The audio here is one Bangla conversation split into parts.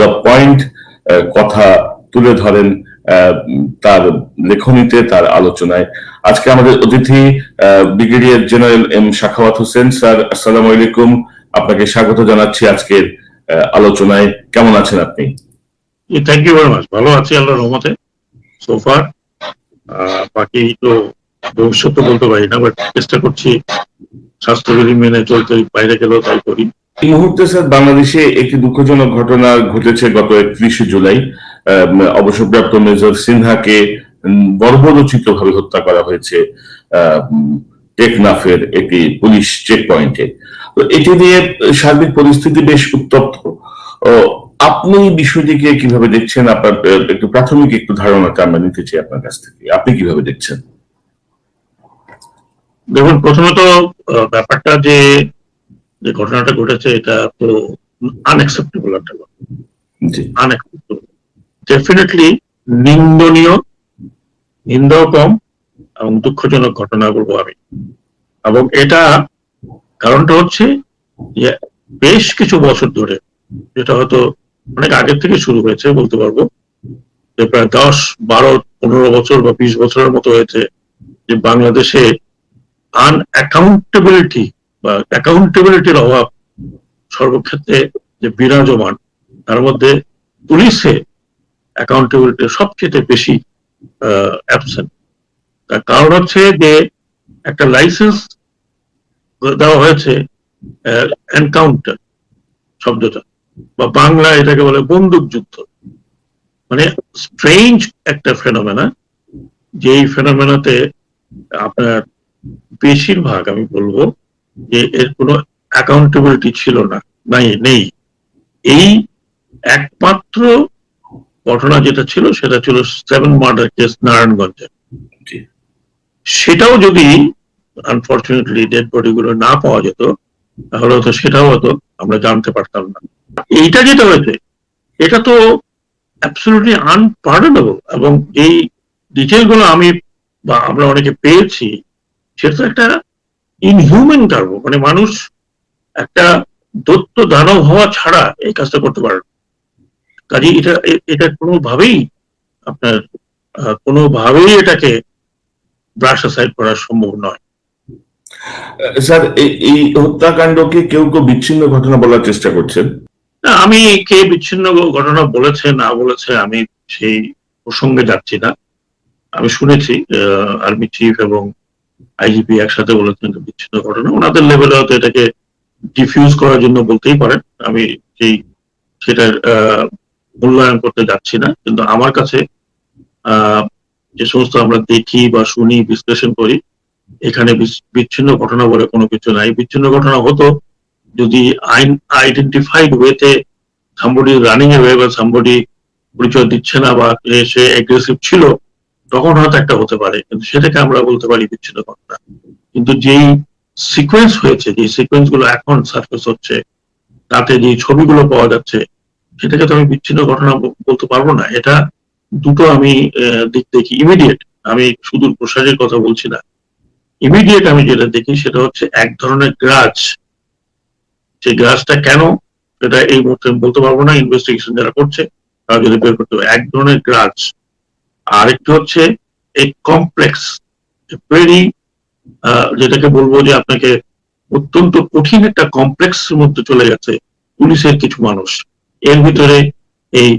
দ্য পয়েন্ট কথা তুলে ধরেন তার লেখনীতে, তার আলোচনায়। আজকে আমাদের অতিথি brigadier general M Sakhawat Hossain sir, আসসালামু আলাইকুম। আপনাকে স্বাগত জানাচ্ছি আজকের আলোচনায়। কেমন আছেন আপনি? থ্যাংক ইউ ভেরি মাচ ভালো আছি আল্লাহর রহমতে সোফার বাকি তো ভবিষ্যতে বলতে পারি না বাট চেষ্টা করছি স্বাস্থ্যবিধি মেনে চলতে বাইরে গেলেও তাই করি। এই মুহূর্তে, স্যার, বাংলাদেশে একটি দুঃখজনক ঘটনা ঘটেছে গত একত্রিশে জুলাই। অবসরপ্রাপ্ত মেজর সিনহাকে বর্বরচিত ভাবে হত্যা করা হয়েছে টেকনাফের একটি পুলিশ চেক পয়েন্টে তো এটি নিয়ে সার্বিক পরিস্থিতি বেশ উত্তপ্ত। আপনি বিষয়টিকে কীভাবে দেখছেন? আপনার একটু প্রাথমিক একটু ধারণাটা আমরা নিতে চাই আপনার কাছ থেকে। আপনি কীভাবে দেখছেন? দেখুন প্রথমত ব্যাপারটা যে যে ঘটনাটা ঘটেছে এটা তো আনএক্সেপ্টেবল একটা আনএক্সেপ্টেবল ডেফিনেটলি নিন্দনীয় নিন্দাও কম এবং দুঃখজনক ঘটনা বলব আমি। এবং এটা কারণটা হচ্ছে যে বেশ কিছু বছর ধরে যেটা হয়তো অনেক আগের থেকে শুরু হয়েছে বলতে পারব যে প্রায় দশ বারো পনেরো বছর বা বিশ বছরের মতো হয়েছে যে বাংলাদেশে আনঅ্যাকাউন্টেবিলিটি বা অ্যাকাউন্টেবিলিটির অভাব সর্বক্ষেত্রে যে বিরাজমান, তার মধ্যে পুলিশে অ্যাকাউন্টেবিলিটি সবচেয়ে বেশি অ্যাবসেন্ট তার কারণ হচ্ছে যে একটা লাইসেন্স দেওয়া হয়েছে এনকাউন্টার শব্দটা বা বাংলা এটাকে বলে বন্দুক যুদ্ধ। মানে স্ট্রেঞ্জ একটা ফেনোমেনা যেই ফেনোমেনাতে আপনার বেশিরভাগ আমি বলব যে এর কোনো অ্যাকাউন্টেবিলিটি ছিল না নাই নেই। এই একমাত্র ঘটনা যেটা ছিল সেটা ছিল সেভেন মার্ডার কেস নারায়ণগঞ্জে। সেটাও যদি আনফর্চুনেটলি ডেড বডি গুলো না পাওয়া যেত তাহলে হয়তো সেটাও হয়তো আমরা জানতে পারতাম না। এইটা যেটা হয়েছে এটা তো অ্যাবসলিউটলি আনপার্ডনেবল এবং এই ডিটেলগুলো আমি বা আমরা অনেকে পেয়েছি। সেটা তো একটা ইনহিউম্যান কার্ব মানে মানুষ একটা দত্ত দানব হওয়া ছাড়া এই কাজটা করতে পারে না। কাজে এটা এটা কোনোভাবেই আপনার কোনোভাবেই এটাকে ব্রাশ সাইড করা সম্ভব নয়। স্যার এই- এই হত্যাকাণ্ডকে কেউ কেউ বিচ্ছিন্ন ঘটনা বলার চেষ্টা করছেন? না আমি কে বিচ্ছিন্ন ঘটনা বলেছে না বলেছে আমি সেই প্রসঙ্গে যাচ্ছি না। আমি শুনেছি আর্মি চিফ এবং আইজিপি একসাথে বলেছেন বিচ্ছিন্ন ঘটনা। ওনাদের লেভেলে হয়তো এটাকে ডিফিউজ করার জন্য বলতেই পারেন। আমি সেই, সেটার মূল্যায়ন করতে যাচ্ছি না। কিন্তু আমার কাছে যে সমস্ত আমরা দেখি বা শুনি, বিশ্লেষণ করি, এখানে বিচ্ছিন্ন ঘটনা বলে কোনো কিছু নাই। বিচ্ছিন্ন ঘটনা হতো যদি আইন আইডেন্টিফাইড ওয়েতে সাম্বডি রানিং এ ওয়ে বা সাম্বডি পরিচয় দিচ্ছে না বা সে অ্যাগ্রেসিভ ছিল তখন হয়তো একটা হতে পারে, কিন্তু সেটাকে আমরা বলতে পারি বিচ্ছিন্ন ঘটনা। কিন্তু যেই সিকোয়েন্স হয়েছে যে সিকোয়েন্সগুলো এখন সার্ফেস হচ্ছে, তাতে যে ছবিগুলো পাওয়া যাচ্ছে, সেটাকে তো আমি বিচ্ছিন্ন ঘটনা বলতে পারব না। এটা দুটো আমি দিক দেখি। ইমিডিয়েট আমি সুদূর প্রসারের কথা বলছি না। ইমিডিয়েট আমি যেটা দেখি, সেটা হচ্ছে এক ধরনের গ্রাজ যে গ্রাজটা কেন? সেটা এই মুহূর্তে বলতে পারব না। ইনভেস্টিগেশন যারা করছে, তারা যদি বের করতে এক ধরনের গ্রাজ আরেকটি হচ্ছে এই কমপ্লেক্স ভেরি যেটাকে বলব যে আপনাকে অত্যন্ত কঠিন একটা কমপ্লেক্স মধ্যে চলে গেছে পুলিশের কিছু মানুষ। এর ভিতরে এই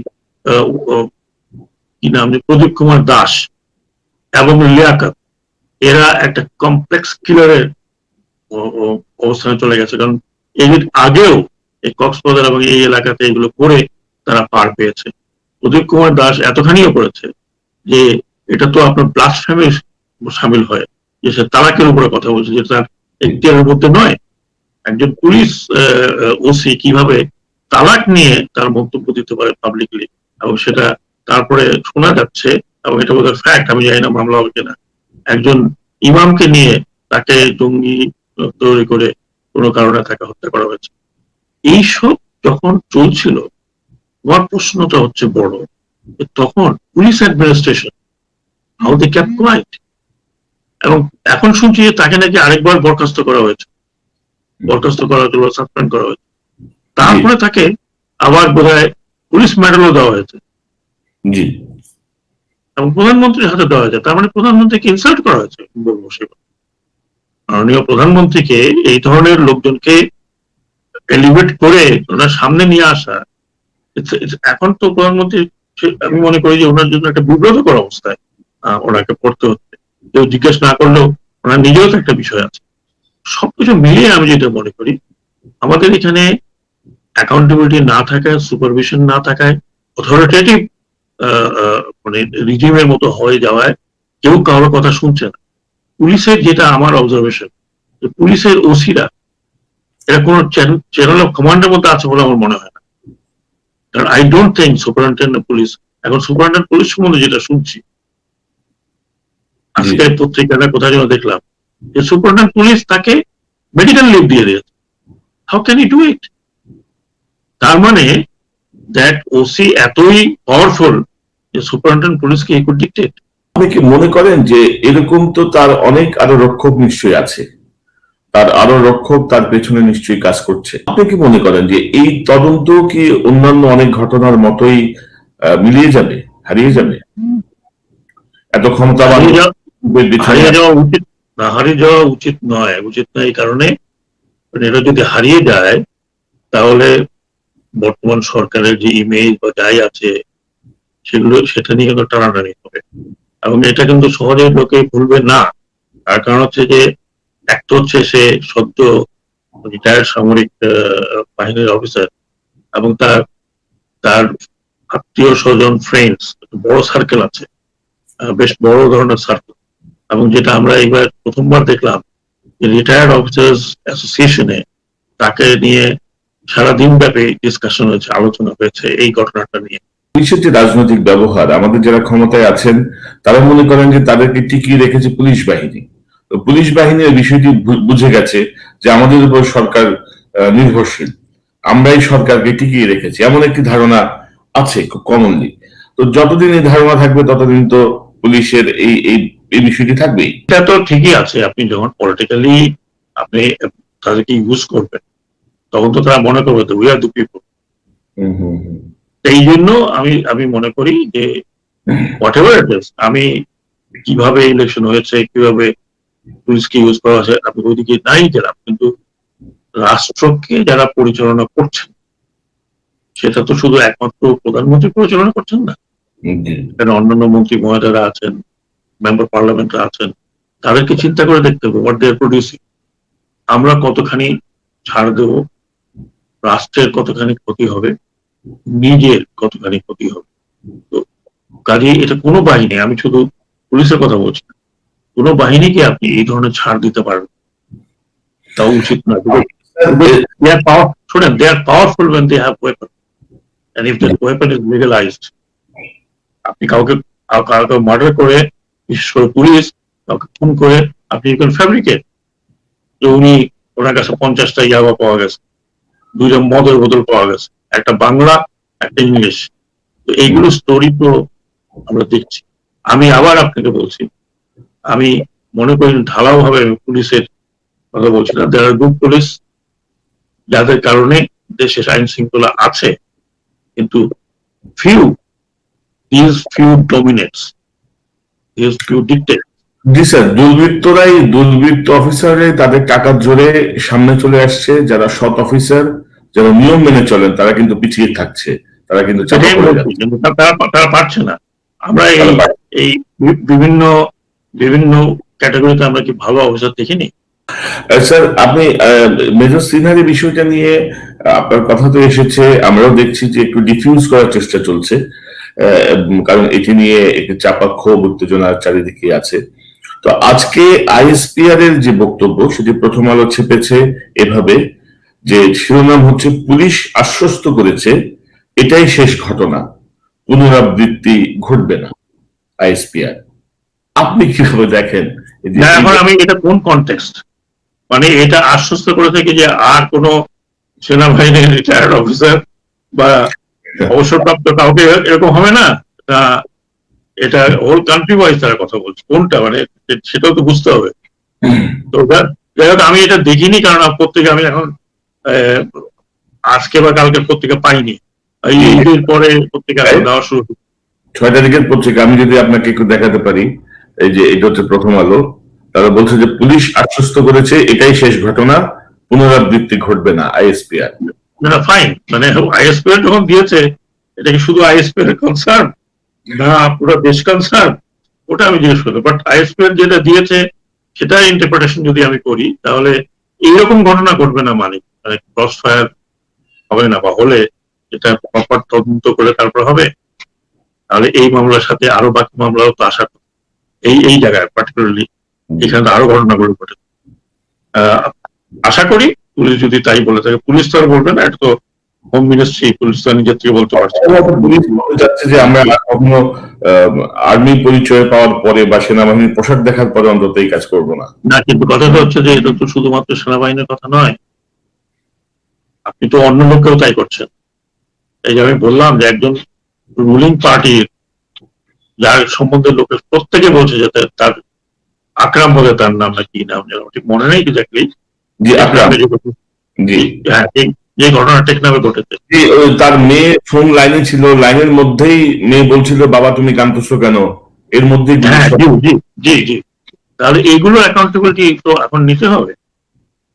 কি নাম যে, প্রদীপ কুমার দাস এবং লিয়াকাত, এরা একটা কমপ্লেক্স কিলারের অবস্থানে চলে গেছে। কারণ এর আগেও এই কক্সবাজার এবং এই এলাকাতে এগুলো করে তারা পার পেয়েছে। প্রদীপ কুমার দাস এতখানিও করেছে যে এটা তো আপনার ব্লাস্টফেমে সামিল হয়। যে সে তালাকের উপরে কথা বলছে, যে তার এখতিয়ারের মধ্যে নয়। একজন পুলিশ ওসি কীভাবে তালাক নিয়ে তার মন্তব্য দিতে পারে পাবলিকলি এবং সেটা তারপরে শোনা যাচ্ছে এবং এটা বোধহয় ফ্যাক্ট আমি জানি না মামলা হবে কিনা। একজন ইমামকে নিয়ে তাকে জঙ্গি তৈরি করে কোনো কারণে তাকে হত্যা করা হয়েছে। এইসব যখন চলছিল, আমার প্রশ্নটা হচ্ছে বড়। তখন police administration how they kept quiet এবং এখন শুনছি যে তাকে নাকি আরেকবার বরখাস্ত করা হয়েছে। বরখাস্ত করা হয়েছিল সাসপেন্ড করা হয়েছে। তারপরে তাকে আবার বোধহয় পুলিশ মেডেলও দেওয়া হয়েছে। জি। এবং প্রধানমন্ত্রীর হাতে দেওয়া হয়েছে। তার মানে প্রধানমন্ত্রীকে ইনসাল্ট করা হয়েছে বলব সে মাননীয় প্রধানমন্ত্রীকে এই ধরনের লোকজনকে এলিভেট করে ওনার সামনে নিয়ে আসা এখন তো প্রধানমন্ত্রী আমি মনে করি যে ওনার জন্য একটা বিব্রতকর অবস্থায় ওনাকে পড়তে হচ্ছে। কেউ জিজ্ঞেস না করলেও ওনার নিজেও তো একটা বিষয় আছে। সবকিছু মিলিয়ে আমি যেটা মনে করি, আমাদের এখানে অ্যাকাউন্টেবিলিটি না থাকায় সুপারভিশন না থাকায় অথরিটেটিভ মানে রিজিমের মতো হয়ে যাওয়ায় কেউ কারোর কথা শুনছে না। পুলিশের যেটা আমার অবজারভেশন পুলিশের ওসিরা এটা কোনো চ্যানেল অফ কমান্ডের মধ্যে আছে বলে আমার মনে হয় না। কারণ I don't think superintendent police এখন সুপারিনটেন্ডেন্ট পুলিশ সম্বন্ধে যেটা শুনছি আজকে পত্রিকাটা কোথায় যেন দেখলাম যে সুপারিনটেন্ডেন্ট পুলিশ তাকে মেডিকেল লিভ দিয়ে দিয়েছে how can you do it তার মানে দ্যাট ওসি এতই পাওয়ারফুল যে সুপারিনটেন্ডেন্ট পুলিশকে ই কুড ডিক্টেট আপনি কি মনে করেন যে এরকম তো তার অনেক আরও রক্ষক নিশ্চয়ই আছে? তার আরও রক্ষক তার পেছনে নিশ্চয়ই কাজ করছে। আপনি কি মনে করেন যে এই তদন্ত কি অন্যান্য অনেক ঘটনার মতোই মিলিয়ে যাবে হারিয়ে যাবে? এত ক্ষমতাবান হারিয়ে যাওয়া- উচিত না হারিয়ে যাওয়া উচিত নয়। উচিত নয় এই কারণে এটা যদি হারিয়ে যায় তাহলে বর্তমান সরকারের যে ইমেজ বা যাই আছে সেগুলো সেটা নিয়ে কিন্তু টানাটানি হবে। এবং এটা কিন্তু সহজে লোকে ভুলবে না। তার কারণ হচ্ছে যে এক তো হচ্ছে সে সদ্য রিটায়ার্ড সামরিক বাহিনীর অফিসার এবং তার তার আত্মীয় স্বজন ফ্রেন্ডস বড় সার্কেল আছে বেশ বড় ধরনের সার্কেল এবং যেটা আমরা এবার প্রথমবার দেখলাম রিটায়ার্ড অফিসার্স অ্যাসোসিয়েশনে তাকে নিয়ে সারাদিন ব্যাপী ডিসকাশন হয়েছে, আলোচনা হয়েছে এই ঘটনাটা নিয়ে। পুলিশের যে রাজনৈতিক ব্যবহার, আমাদের যারা ক্ষমতায় আছেন, তারা মনে করেন যে তাদেরকে টিকিয়ে রেখেছে পুলিশ বাহিনী। পুলিশ বাহিনীর বিষয়টি বুঝে গেছে যে আমাদের উপর সরকার নির্ভরশীল। আমরাই সরকারকে টিকিয়ে রেখেছি। এমন একটি ধারণা আছে খুব কমনলি তো যতদিন এই ধারণা থাকবে ততদিন তো পুলিশের এই এই বিষয়টি থাকবেই। এটা তো ঠিকই আছে। আপনি যখন পলিটিক্যালি আপনি তাদেরকে ইউজ করবেন তখন তো তারা মনে করবে we are the people hmm hmm hmm. এই জন্য আমি আমি মনে করি যে হোয়াট এভার আমি কীভাবে ইলেকশন হয়েছে কীভাবে পুলিশকে ইউজ করা হয়েছে আপনি ওইদিকে নাই গেলাম কিন্তু রাষ্ট্রকে যারা পরিচালনা করছেন, সেটা তো শুধু একমাত্র প্রধানমন্ত্রী পরিচালনা করছেন না। অন্যান্য মন্ত্রী মহোদয়রা আছেন মেম্বার পার্লামেন্টরা আছেন, তাদেরকে চিন্তা করে দেখতে হবে হোয়াট দেয়ার প্রডিউসিং আমরা কতখানি ছাড় দেব, রাষ্ট্রের কতখানি ক্ষতি হবে, নিজের কতখানি ক্ষতি হবে। তো কাজে এটা কোনো বাহিনী আমি শুধু পুলিশের কথা বলছি না। কোনো বাহিনীকে আপনি এই ধরনের ছাড় দিতে পারবেন তা উচিত না। শোনেন they are powerful when they have weapon. And if that weapon is legalized আপনি কাউকে কাউ- কাউকে মার্ডার করে বিশেষ করে পুলিশ কাউকে খুন করে আপনি ইউ ক্যান ফ্যাব্রিকেট যে উনি ওনার কাছে পঞ্চাশটা ইয়াবা পাওয়া গেছে দুইটা মদের বোতল পাওয়া গেছে একটা বাংলা একটা ইংলিশ। তো এইগুলো স্টোরি তো আমরা দেখছি। আমি আবার আপনাকে বলছি আমি মনে করি ঢালাও ভাবে পুলিশের কথা বলছি না। দেয়ার গুড পুলিশ যাদের কারণে দেশের আইন শৃঙ্খলা আছে কিন্তু few this few dominates this few dictate G sir দুর্বৃত্তরাই দুর্বৃত্ত অফিসারে তাদের টাকার জোরে সামনে চলে আসছে। যারা সৎ অফিসার যারা নিয়ম মেনে চলেন তারা কিন্তু পিছিয়ে থাকছে। তারা কিন্তু তারা পারছে না। আমরা এই বিভিন্ন বিভিন্ন ক্যাটাগরিতে আমরা কি ভালো অফিসার দেখিনি? স্যার আপনি মেজর সিনহার বিষয়টা নিয়ে আপনার কথা তো এসেছে, আমরাও দেখছি যে একটু ডিফিউজ করার চেষ্টা চলছে। কারণ এটি নিয়ে একটি চাপা ক্ষোভ উত্তেজনা চারিদিকে আছে। তো আজকে আইএসপিআর এর যে বক্তব্য, সেটি প্রথম আলো ছেপেছে এভাবে যে শিরোনাম হচ্ছে, পুলিশ আশ্বস্ত করেছে, এটাই শেষ ঘটনা। পুনরাবৃত্তি ঘটবে না। আইএসপিআর। আপনি কীভাবে দেখেন? এখন আমি এটা কোন কনটেক্সট মানে এটা আশ্বস্ত করে থাকি যে আর কোনো সেনাবাহিনীর রিটায়ার্ড অফিসার বা অবসরপ্রাপ্ত কাউকে এরকম হবে না? এটা হোল কান্ট্রি ওয়াইজ তারা কথা বলছে। কোনটা? মানে সেটাও তো বুঝতে হবে। তো যাই হোক আমি এটা দেখিনি কারণ পত্রিকা আমি এখন আজকে বা কালকে পত্রিকা পাইনি। এই পরে পত্রিকা? দেওয়া শুরু। হয়েছে। ছয় তারিখের পত্রিকা আমি যদি আপনাকে একটু দেখাতে পারি। এই যে এটা হচ্ছে প্রথম আলো, তারা বলছে যে পুলিশ আশ্বস্ত করেছে, এটাই শেষ ঘটনা, পুনরাবৃত্তি ঘটবে না আইএসপিআর। না ফাইন মানে আইএসপি যখন দিয়েছে, এটা কি শুধু আইএসপি এর কনসার্ন না, পুরো দেশ কনসার্ন ওটা আমি জিজ্ঞেস করব বাট আইএসপি যেটা দিয়েছে সেটা ইন্টারপ্রিটেশন যদি আমি করি, তাহলে এইরকম ঘটনা ঘটবে না মানে মানে ক্রস ফায়ার হবে না, বা হলে এটা প্রপার তদন্ত করে তারপর হবে। তাহলে এই মামলার সাথে আরও বাকি মামলাও তো আশা করি এই এই জায়গায় পার্টিকুলারলি এখানে তো আরও ঘটনাগুলো ঘটে। আশা করি পুলিশ যদি তাই বলে থাকে পুলিশ তো আর বলবে না এটা তো হোম মিনিস্ট্রি পুলিশ তো নিজের থেকে বলতে পারছে। পুলিশ বলতে যাচ্ছে যে আমরা কখনো আর্মি পরিচয় পাওয়ার পরে বা সেনাবাহিনীর পোশাক দেখার পরে অন্তত এই কাজ করব না। না কিন্তু কথাটা হচ্ছে যে এটা তো শুধুমাত্র সেনাবাহিনীর কথা নয়। আপনি তো অন্য লোককেও তাই করছেন। এই যে আমি বললাম যে একজন রুলিং পার্টির যার সম্বন্ধে লোকের প্রত্যেকে বলছে যে তার- আকরাম বলে তার নাম না কি নাম যেন ঠিক মনে নেই এক্স্যাক্টলি জি হ্যাঁ যে ঘটনা টেকনামে ঘটেছে। তার মেয়ে ফোন লাইনে ছিল লাইনের মধ্যেই মেয়ে বলছিল বাবা তুমি কান্দছো কেন? এর মধ্যেই গুলি হ্যাঁ জি জি জি জি। তাহলে এইগুলো অ্যাকাউন্টেবিলিটি তো এখন নিতে হবে।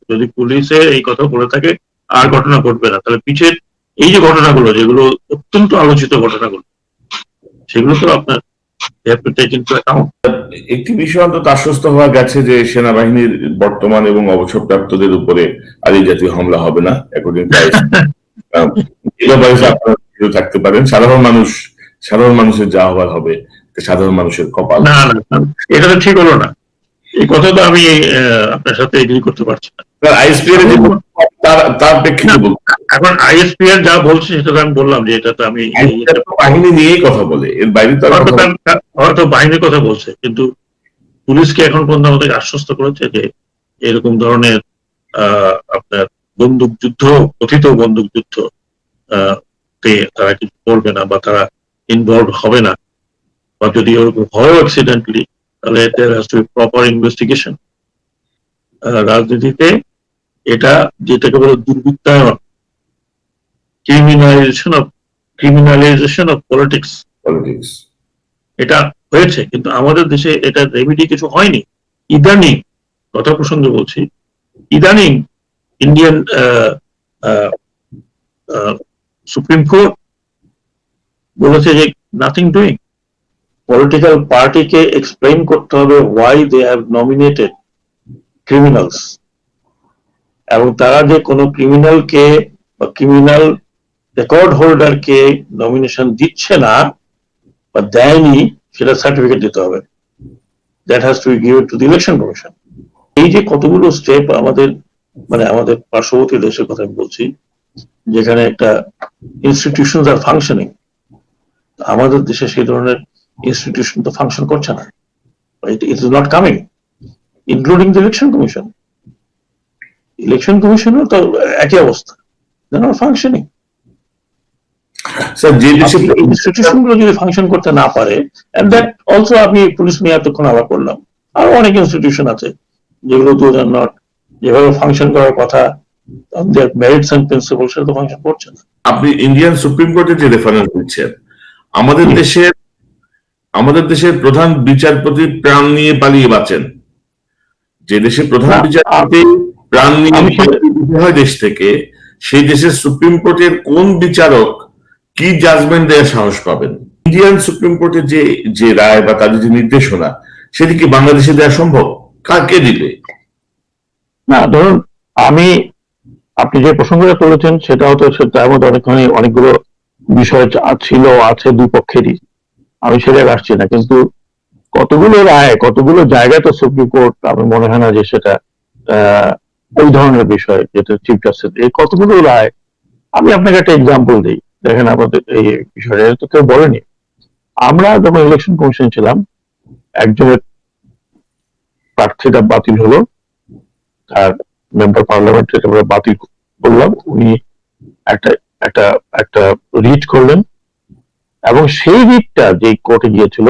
যদি পুলিশে এই কথা বলে থাকে আর ঘটনা ঘটবে না। তাহলে পিছের এই যে ঘটনাগুলো যেগুলো অত্যন্ত আলোচিত ঘটনাগুলো সেগুলো তো আপনার একটি বিষয় অন্তত আশ্বস্ত হওয়া গেছে যে সেনাবাহিনীর বর্তমান এবং অবসরপ্রাপ্তদের উপরে আর এই জাতীয় হামলা হবে না অ্যাকর্ডিং টু আপনারা থাকতে পারেন। সাধারণ মানুষ সাধারণ মানুষের যা হওয়ার হবে সাধারণ মানুষের কপাল। না না, এটা তো ঠিক হলো না। এই কথা তো আমি আপনার সাথে এগ্রি করতে পারছি না। তার প্রেক্ষিতে এখন আইএসপি এর যা বলছে সেটা আমি বললাম যে এটা তো আমি বাহিনী নিয়েই কথা বলে এর বাইরে তো হয়তো বাহিনীর কথা বলছে কিন্তু পুলিশকে এখন পর্যন্ত আমাদের আশ্বস্ত করেছে যে এরকম ধরনের আহ, আপনার বন্দুক যুদ্ধ কথিত বন্দুক যুদ্ধ আহ, তে তারা কিছু করবে না বা তারা ইনভলভ হবে না। বা যদি ওরকম হয় অ্যাক্সিডেন্টলি তাহলে প্রপার ইনভেস্টিগেশন রাজনীতিতে এটা যেটাকে বলে দুর্বৃত্তায়ন criminalisation of criminalisation of politics politics। এটা হয়েছে কিন্তু আমাদের দেশে এটা রেমিডি কিছু হয়নি। ইদানিং কথা প্রসঙ্গে বলছি ইদানিং ইন্ডিয়ান সুপ্রিম কোর্ট বলেছে যে নাথিং ডুইং পলিটিক্যাল পার্টিকে এক্সপ্লেইন করতে হবে why they have nominated criminals এবং তারা যে কোনো ক্রিমিনালকে বা ক্রিমিনাল রেকর্ড হোল্ডারকে নমিনেশন দিচ্ছে না, বা দেয়নি, সেটা সার্টিফিকেট দিতে হবে। That has to be to the election commission এই যে কতগুলো স্টেপ আমাদের মানে আমাদের পার্শ্ববর্তী দেশের কথা আমি বলছি, যেখানে একটা ইনস্টিটিউশন আর ফাংশনিং আমাদের দেশে সেই ধরনের ইনস্টিটিউশন তো ফাংশন করছে না। It is not coming including the election commission election কমিশনও তো একই অবস্থা ফাংশনিং ইনস্টিটিউশনগুলো যদি ফাংশন করতে না পারে এন্ড দ্যাট অলসো আমি পুলিশ নিয়ে এতক্ষণ আবার করলাম আরও অনেক ইনস্টিটিউশন আছে যেগুলো দু হাজার নট যেভাবে ফাংশন করার কথা মেরিটস অ্যান্ড প্রিন্সিপাল সেটা তো ফাংশন করছে না। আপনি ইন্ডিয়ান সুপ্রিম কোর্টে যে রেফারেন্স দিচ্ছেন আমাদের দেশের আমাদের দেশের প্রধান বিচারপতি প্রাণ নিয়ে পালিয়ে বাঁচেন যে দেশের প্রধান বিচারপতি প্রাণ নিয়ে হয় দেশ থেকে সেই দেশের সুপ্রিম কোর্টের কোন বিচারক কি জাজমেন্ট দেওয়ার সাহস পাবেন? ইন্ডিয়ান সুপ্রিম কোর্টের যে যে রায় বা তাদের যে নির্দেশনা সেটি কি বাংলাদেশে দেওয়া সম্ভব? কাকে দিবে? না ধরুন আমি আপনি যে প্রসঙ্গটা তুলেছেন সেটাও তো তার মধ্যে অনেকখানি অনেকগুলো বিষয় ছিল আছে দুই পক্ষেরই আমি সেটা আসছি না, কিন্তু কতগুলো রায়, কতগুলো জায়গায় তো সুপ্রিম কোর্ট আমার মনে হয় না যে সেটা ওই ধরনের বিষয় যেটা চিফ জাস্টিস এই কতগুলো রায়, আমি আপনাকে একটা এক্সাম্পল দিই। দেখেন আমাদের এই বিষয়টা তো কেউ বলেনি। আমরা যখন ইলেকশন কমিশন ছিলাম, একজনের প্রার্থীটা বাতিল হলো, তার মেম্বার পার্লামেন্টের বাতিল করলাম। উনি একটা একটা একটা রিট করলেন। এবং সেই রিটটা যে কোর্টে গিয়েছিল,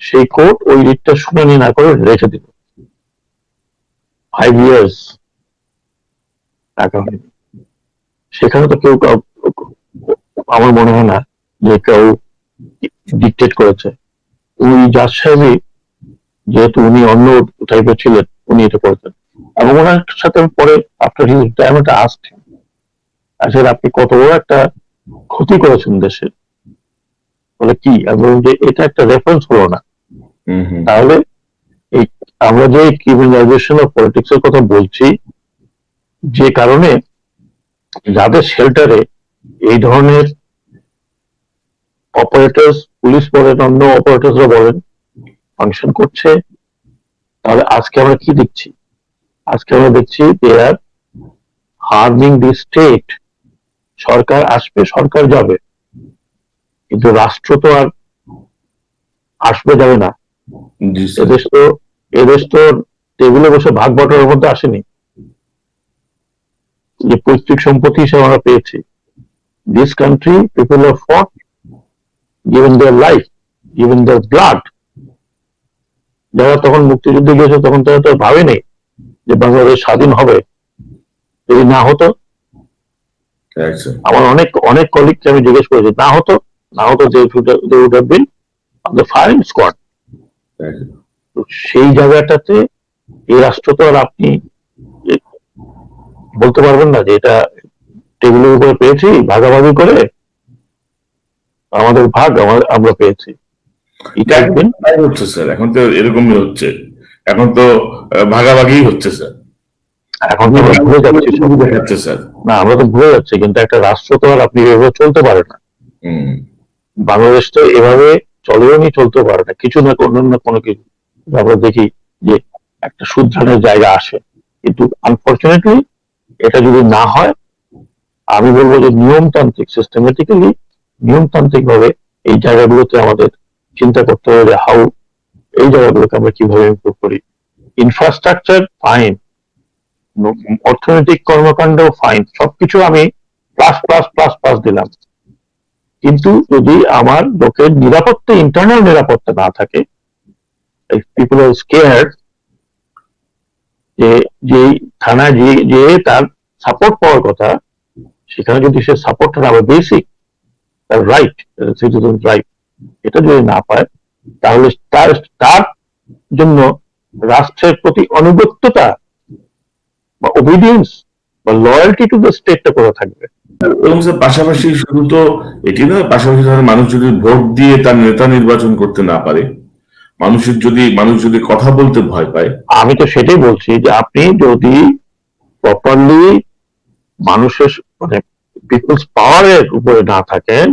সেই কোর্ট ওই রিটটা শুনানি না করে রেখে দিল। ফাইভ ইয়ার্স টাকা হয়নি। সেখানে তো কেউ আমার মনে হয় না যে কেউ ডিকটেট করেছে। উনি জাজ সাহেবই যেহেতু উনি অন্য টাইপের ছিলেন, উনি এটা করেছেন। এবং ওনার সাথে পরে আফটার হিজ রিটায়ারমেন্ট আস্ট আসলে আপনি কত বড় একটা ক্ষতি করেছেন দেশের বলে কি? আমি বললাম যে এটা একটা রেফারেন্স হলো না। তাহলে এই আমরা যে ক্রিমিনালাইজেশন অফ পলিটিক্স এর কথা বলছি যে কারণে যাদের শেল্টারে এই ধরনের অপারেটর্স পুলিশ বলেন অন্য অপারেটর্সরা বলেন ফাংশন করছে তাহলে আজকে আমরা কি দেখছি? আজকে আমরা দেখছি দে আর হার্মিং দি স্টেট সরকার আসবে সরকার যাবে। কিন্তু রাষ্ট্র তো আর আসবে যাবে না। এদেশ তো এদেশ তো টেবিলে বসে ভাগ বটার মধ্যে আসেনি। যে পৈতৃক সম্পত্তি হিসেবে আমরা পেয়েছি। This country people of fought given their life given their blood যারা তখন মুক্তিযুদ্ধে গিয়েছে তখন তারা তো ভাবেনি যে বাংলাদেশ স্বাধীন হবে। যদি না হতো আমার অনেক অনেক কলিগকে আমি জিজ্ঞেস করেছি না হতো না হতো যে would have been on the firing squad right তো সেই জায়গাটাতে এই রাষ্ট্র তো আর আপনি বলতে পারবেন না যে এটা টেবিলের উপরে পেয়েছি ভাগাভাগি করে আমাদের ভাগ আমার আমরা পেয়েছি। এটা একদিন। হচ্ছে স্যার এখন তো এরকমই হচ্ছে। এখন তো ভাগাভাগি হচ্ছে স্যার। এখন তো ভুলে যাচ্ছি স্যার। না আমরা তো ভুলে যাচ্ছি কিন্তু একটা রাষ্ট্র তো আর আপনি এভাবে চলতে পারে না। হুম। বাংলাদেশ তো এভাবে চলেও নি চলতে পারে না। কিছু না, কোনো না কোনো কিছু। আমরা দেখি যে একটা শুদ্ধানের জায়গা আসে। কিন্তু আনফর্চুনেটলি এটা যদি না হয়, আমি বলব যে নিয়মতান্ত্রিক সিস্টেমেটিক্যালি নিয়মতান্ত্রিক ভাবে এই জায়গাগুলোতে আমাদের চিন্তা করতে হবে যে হাউ এই জায়গাগুলোকে আমরা কীভাবে ইমপ্রুভ করি। ইনফ্রাস্ট্রাকচার ফাইন অর্থনৈতিক কর্মকাণ্ড ফাইন সবকিছু আমি প্লাস প্লাস প্লাস প্লাস দিলাম। কিন্তু যদি আমার লোকের নিরাপত্তা ইন্টারনাল নিরাপত্তা না থাকে পিপল যে যে থানায় যে যে তার সাপোর্ট পাওয়ার কথা, সেখানে যদি সে সাপোর্টটা না পায় বেসিক তার রাইট সিটিজেন রাইট এটা যদি না পায়, তাহলে তার তার জন্য রাষ্ট্রের প্রতি অনুগত্যতা বা ওবিডিয়েন্স বা লয়্যালটি টু দ্য স্টেটটা করে থাকবে? এবং স্যার পাশাপাশি শুধু তো এটি নয় পাশাপাশি ধরেন মানুষ যদি ভোট দিয়ে তার নেতা নির্বাচন করতে না পারে মানুষের যদি মানুষ যদি কথা বলতে ভয় পায়। আমি তো সেটাই বলছি যে আপনি যদি প্রপারলি মানুষের মানে পিপলস পাওয়ারের উপরে না থাকেন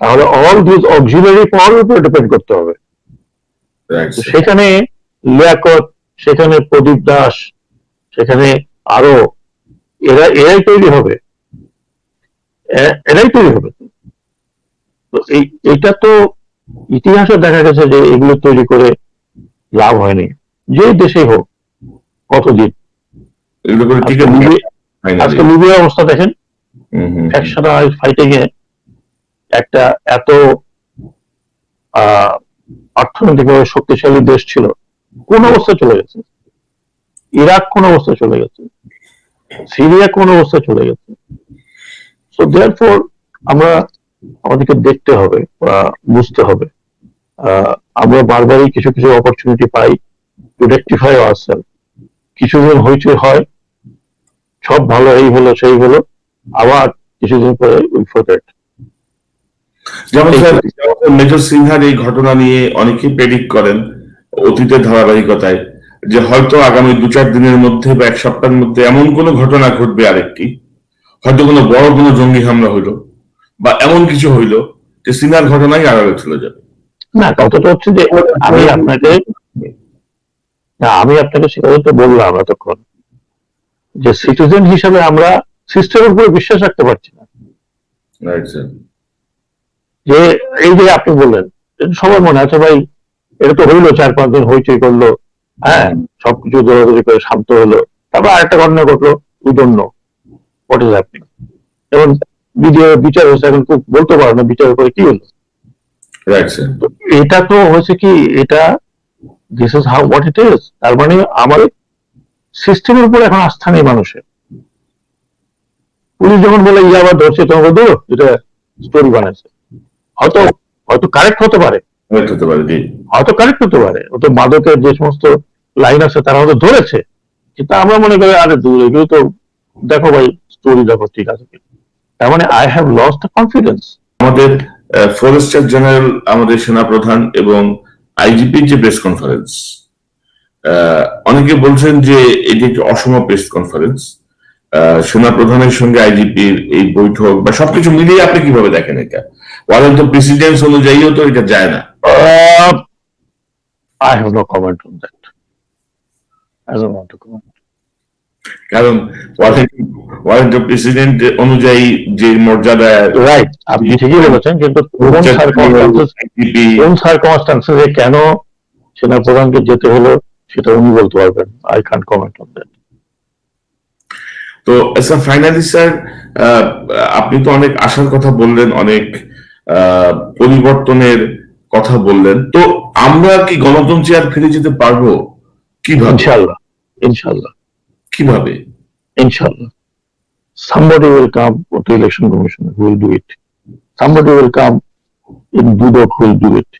তাহলে অল দিস অক্সিলারি পাওয়ারের উপরে ডিপেন্ড করতে হবে। সেখানে লিয়াকত সেখানে প্রদীপ দাস সেখানে আরও এরা এরাই তৈরি হবে। এরাই তৈরি হবে। তো এই এটা তো ইতিহাসে দেখা গেছে যে এগুলো তৈরি করে লাভ হয়নি। যে দেশে হোক কতদিন। আজকে লিবিয়ার অবস্থা দেখেন। একসাথে ফাইটিং এ একটা এত আহ অর্থনৈতিকভাবে শক্তিশালী দেশ ছিল। কোন অবস্থায় চলে গেছে? ইরাক কোন অবস্থায় চলে গেছে? সিরিয়া কোন অবস্থায় চলে গেছে। সো দেয়ারফোর আমরা আমাদেরকে দেখতে হবে বা বুঝতে হবে। আমরা বারবারই কিছু কিছু অপরচুনিটি পাই টু রেক্টিফাই আওয়ারসেলফ কিছুদিন হইচই হয় সব ভালো এই হলো সেই হলো আবার কিছুদিন পরে উই ফরগেট যেমন মেজর সিনহার এই ঘটনা নিয়ে অনেকেই প্রেডিক্ট করেন অতীতের ধারাবাহিকতায়। যে হয়তো আগামী দু চার দিনের মধ্যে বা এক সপ্তাহের মধ্যে এমন কোনো ঘটনা ঘটবে আরেকটি হয়তো কোনো বড় কোনো জঙ্গি হামলা হইল বা এমন কিছু হইল যে সিনহার ঘটনাই আড়ালে চলে যাবে। না কথাটা হচ্ছে যে আমি আপনাকে না আমি আপনাকে সে কথা তো বললাম এতক্ষণ যে সিটিজেন হিসাবে আমরা সিস্টেমের উপরে বিশ্বাস রাখতে পারছি না। যে এই যে আপনি বললেন এটা সবার মনে আছে ভাই এটা তো হইল চার পাঁচ দিন হইচই করল হ্যাঁ সবকিছু দৌড়াদৌড়ি করে শান্ত হলো। তারপর আরেকটা ঘটনা ঘটলো নো হোয়াট ইজ হ্যাপনিং এবং বিচার বিচার হয়েছে এখন খুব বলতে পারো না বিচার পরে কি হলো। রাইট তো এটা তো হয়েছে কি এটা this is how what it is তার মানে আমার সিস্টেমের উপর এখন আস্থা নেই মানুষের। পুলিশ যখন বলে ইয়ে আবার ধরছে তখন এটা স্টোরি বানাইছে হয়তো হয়তো কারেক্ট হতে পারে। হয়তো হতে পারে জি। হয়তো কারেক্ট হতে পারে। হয়তো মাদকের যে সমস্ত লাইন আছে তারা হয়তো ধরেছে। কিন্তু আমরা মনে করি আরে দূর এগুলো তো দেখো ভাই স্টোরি দেখো ঠিক আছে। তার মানে আই হ্যাভ লস্ট কনফিডেন্স আমাদের ফরেস্টার জেনারেল আমাদের সেনাপ্রধান এবং আইজিপির যে প্রেস কনফারেন্স অনেকে বলছেন যে এটি একটি অসম প্রেস কনফারেন্স সেনাপ্রধানের সঙ্গে আইজিপির এই বৈঠক বা সবকিছু মিলিয়ে আপনি কীভাবে দেখেন এটা? ওয়ারেন্ট অফ প্রেসিডেন্স অনুযায়ীও তো এটা যায় না। I have no comment on that I don't want to comment কারণ ওয়ারেন্ট অফ প্রেসিডেন্ট অনুযায়ী যে মর্যাদা রাইট আপনি ঠিকই বলেছেন কিন্তু কোন সার্কামস্টান্সেস কোন কেন সেনাপ্রধানকে যেতে হলো সেটা উনি বলতে পারবেন। I can't comment on that তো স্যার ফাইনালি স্যার আপনি তো অনেক আশার কথা বললেন অনেক পরিবর্তনের কথা বললেন। তো আমরা কি গণতন্ত্রে আর ফিরে যেতে পারব? কীভাবে? ইনশাআল্লাহ ইনশাআল্লাহ। কীভাবে? Inshallah. Somebody will come to election commission who will do it. Somebody will come in Budok who will do it.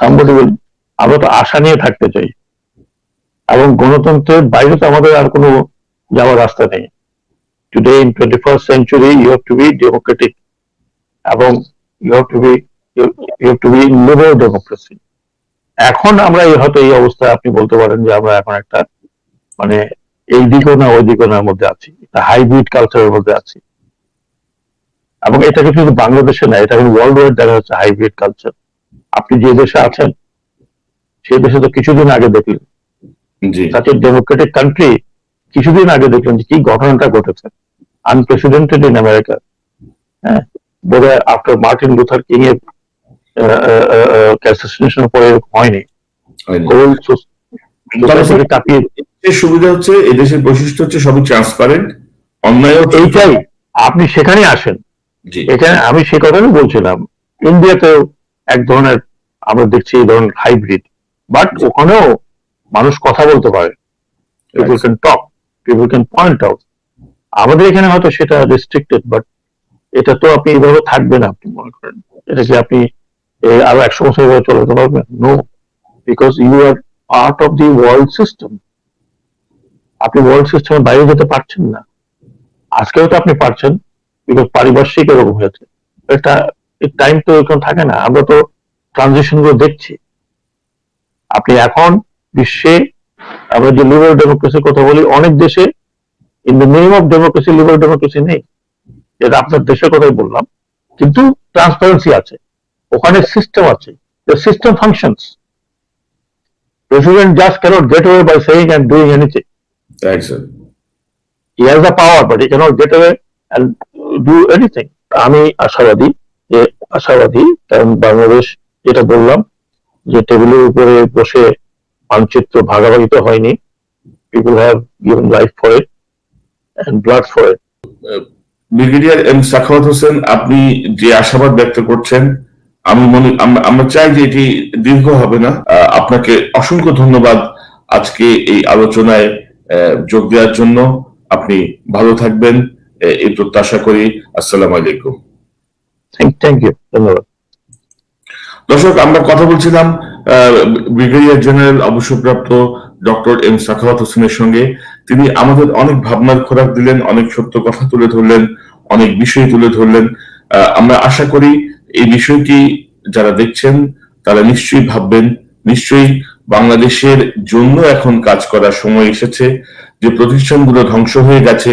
Somebody will আমরা তো আশা নিয়ে থাকতে চাই। এবং গণতন্ত্রের বাইরে তো আমাদের আর কোনো যাওয়ার রাস্তা নেই। Today in twenty first century you have to be democratic এবং you have to be you have to be liberal democracy এখন আমরা এই হয়তো এই অবস্থায় আপনি বলতে পারেন যে আমরা এখন একটা মানে এই দিকও না ওই দিকও নার মধ্যে আছি হাইব্রিড কালচারের মধ্যে আছি। এবং এটা কিন্তু বাংলাদেশে না এটা ওয়ার্ল্ড ওয়াইড দেখা যাচ্ছে হাইব্রিড কালচার আপনি যে দেশে আছেন সেই দেশে তো কিছুদিন আগে দেখলেন। সাচ ডেমোক্রেটিক কান্ট্রি কিছুদিন আগে দেখলেন যে কি ঘটনাটা ঘটেছে। আনপ্রেসিডেন্টেড ইন আমেরিকা হ্যাঁ? বোধ আফটার মার্টিন লুথার কিং এর অ্যাসোসিয়েশনের পরে হয়নি। সুবিধা হচ্ছে এদেশের বৈশিষ্ট্য হচ্ছে সবই ট্রান্সপারেন্ট অন্যায় এইটাই আপনি সেখানে আসেন। এখানে আমি সে কথাই বলছিলাম ইন্ডিয়াতেও এক ধরনের আমরা দেখছি এই ধরনের হাইব্রিড বাট ওখানেও মানুষ কথা বলতে পারে। People can talk people can point out আমাদের এখানে হয়তো সেটা রেস্ট্রিক্টেড বাট এটা তো আপনি এইভাবে থাকবেন আপনি মনে করেন। এটা কি আপনি আরও একশো বছর এভাবে চলাতে পারবেন? No because you are part of the world system আপনি ওয়ার্ল্ড সিস্টেমের বাইরে যেতে পারছেন না। আজকেও তো আপনি পারছেন বিকজ পারিপার্শ্বিক এরকম হয়েছে। এটা টাইম তো এরকম থাকে না। আমরা তো ট্রানজিশনগুলো দেখছি। আপনি এখন বিশ্বে আমরা যে লিবারেল ডেমোক্রেসির কথা বলি, অনেক দেশে in the name of democracy liberal democracy নেই। এটা আপনার দেশের কথাই বললাম কিন্তু ট্রান্সপারেন্সি আছে ওখানে সিস্টেম আছে system functions president just can't get way by saying and doing anything sir has the power, but he cannot get away and do anything. আমি আশাবাদী যে আশাবাদী কারণ বাংলাদেশ যেটা বললাম যে টেবিলের উপরে বসে মানচিত্র ভাগাভাগি তো হয়নি people have given life for it and blood for it brigadier M Sakhawat Hossain আপনি যে আশাবাদ ব্যক্ত করছেন আমি মনে আমরা চাই যে এটি দীর্ঘ হবে না। আপনাকে অসংখ্য ধন্যবাদ আজকে এই আলোচনায় যোগ দেওয়ার জন্য। আপনি ভালো থাকবেন এই প্রত্যাশা করি। আসসালাম আলাইকুম। থ্যাংক ইউ ধন্যবাদ। দর্শক আমরা কথা বলছিলাম আহ, ব্রিগেডিয়ার জেনারেল অবসরপ্রাপ্ত ডক্টর এম সাখাওয়াত হোসেনের সঙ্গে। তিনি আমাদের অনেক ভাবনার খোরাক দিলেন, অনেক সত্য কথা তুলে ধরলেন, অনেক বিষয় তুলে ধরলেন। আমরা আশা করি এই বিষয়টি যারা দেখছেন, তারা নিশ্চয়ই ভাববেন, নিশ্চয়ই বাংলাদেশের জন্য এখন কাজ করার সময় এসেছে, যে প্রতিষ্ঠানগুলো ধ্বংস হয়ে গেছে।